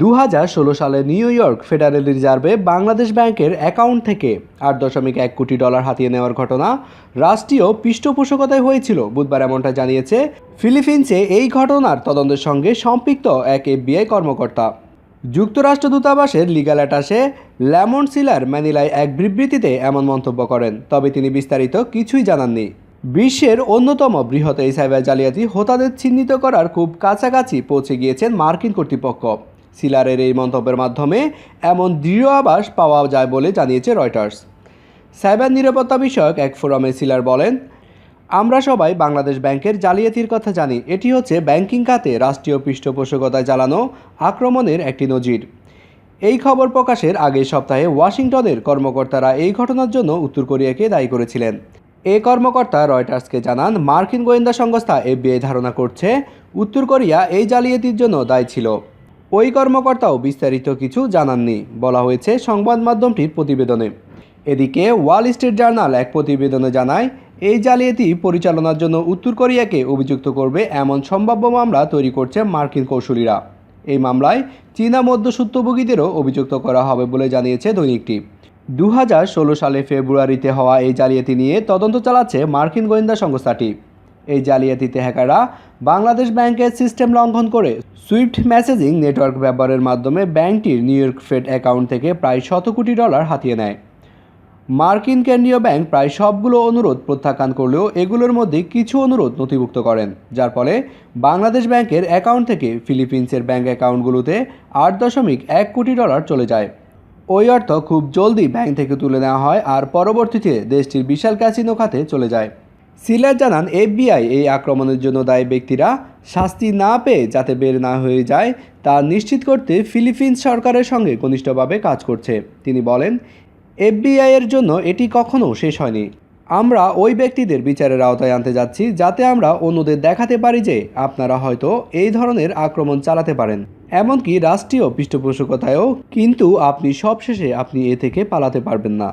দু হাজার ষোলো সালে নিউ ইয়র্ক ফেডারেল রিজার্ভে বাংলাদেশ ব্যাংকের অ্যাকাউন্ট থেকে আট দশমিক এক কোটি ডলার হাতিয়ে নেওয়ার ঘটনা রাষ্ট্রীয় পৃষ্ঠপোষকতায় হয়েছিল। বুধবার এমনটা জানিয়েছে ফিলিপিন্সে এই ঘটনার তদন্তের সঙ্গে সম্পৃক্ত এক এফবিআই কর্মকর্তা। যুক্তরাষ্ট্র দূতাবাসের লিগাল অ্যাটাসে ল্যামন সিলার ম্যানিলায় এক বিবৃতিতে এমন মন্তব্য করেন, তবে তিনি বিস্তারিত কিছুই জানাননি। বিশ্বের অন্যতম বৃহৎ এই সাইবার জালিয়াতি হোতাদের চিহ্নিত করার খুব কাছাকাছি পৌঁছে গিয়েছেন মার্কিন কর্তৃপক্ষ। সিলারের এই মন্তব্যের মাধ্যমে এমন দৃঢ় আভাস পাওয়া যায় বলে জানিয়েছে রয়টার্স। সাইবার নিরাপত্তা বিষয়ক এক ফোরামে সিলার বলেন, আমরা সবাই বাংলাদেশ ব্যাংকের জালিয়াতির কথা জানি। এটি হচ্ছে ব্যাংকিং খাতে রাষ্ট্রীয় পৃষ্ঠপোষকতায় চালানো আক্রমণের একটি নজির। এই খবর প্রকাশের আগের সপ্তাহে ওয়াশিংটনের কর্মকর্তারা এই ঘটনার জন্য উত্তর কোরিয়াকে দায়ী করেছিলেন। এ কর্মকর্তা রয়টার্সকে জানান, মার্কিন গোয়েন্দা সংস্থা এফবিআই ধারণা করছে, উত্তর কোরিয়া এই জালিয়াতির জন্য দায়ী ছিল। ওই কর্মকর্তাও বিস্তারিত কিছু জানাননি, বলা হয়েছে সংবাদ মাধ্যমটির প্রতিবেদনে। এদিকে ওয়াল স্ট্রিট জার্নাল এক প্রতিবেদনে জানায়, এই জালিয়াতি পরিচালনার জন্য উত্তর কোরিয়াকে অভিযুক্ত করবে এমন সম্ভাব্য মামলা তৈরি করছে মার্কিন কৌশলীরা এই মামলায় চীনা মধ্যসূত্রভোগীদেরও অভিযুক্ত করা হবে বলে জানিয়েছে দৈনিকটি। দু হাজার ষোলো সালে ফেব্রুয়ারিতে হওয়া এই জালিয়াতি নিয়ে তদন্ত চালাচ্ছে মার্কিন গোয়েন্দা সংস্থাটি। এই জালিয়াতিতে হ্যাকাররা বাংলাদেশ ব্যাংকের সিস্টেম লঙ্ঘন করে সুইফট মেসেজিং নেটওয়ার্ক ব্যবহারের মাধ্যমে ব্যাংকটির নিউ ইয়র্ক ফেড অ্যাকাউন্ট থেকে প্রায় শত কোটি ডলার হাতিয়ে নেয়। মার্কিন কেন্দ্রীয় ব্যাংক প্রায় সবগুলো অনুরোধ প্রত্যাখ্যান করলেও এগুলোর মধ্যে কিছু অনুরোধ নথিভুক্ত করেন, যার ফলে বাংলাদেশ ব্যাংকের অ্যাকাউন্ট থেকে ফিলিপিন্সের ব্যাংক অ্যাকাউন্টগুলোতে আট দশমিক এক কোটি ডলার চলে যায়। ওই অর্থ খুব জলদি ব্যাংক থেকে তুলে নেওয়া হয় আর পরবর্তীতে দেশটির বিশাল ক্যাসিনো খাতে চলে যায়। সিলার জানান, এফবিআই এই আক্রমণের জন্য দায়ী ব্যক্তিরা শাস্তি না পেয়ে যাতে বের না হয়ে যায়, তা নিশ্চিত করতে ফিলিপিন্স সরকারের সঙ্গে ঘনিষ্ঠভাবে কাজ করছে। তিনি বলেন, এফবিআই এর জন্য এটি কখনো শেষ হয়নি। আমরা ওই ব্যক্তিদের বিচারের আওতায় আনতে যাচ্ছি, যাতে আমরা অন্যদের দেখাতে পারি যে আপনারা হয়তো এই ধরনের আক্রমণ চালাতে পারেন। এমনকি রাষ্ট্রীয় পৃষ্ঠপোষকতায়ও কিন্তু আপনি সবশেষে আপনি এ থেকে পালাতে পারবেন না।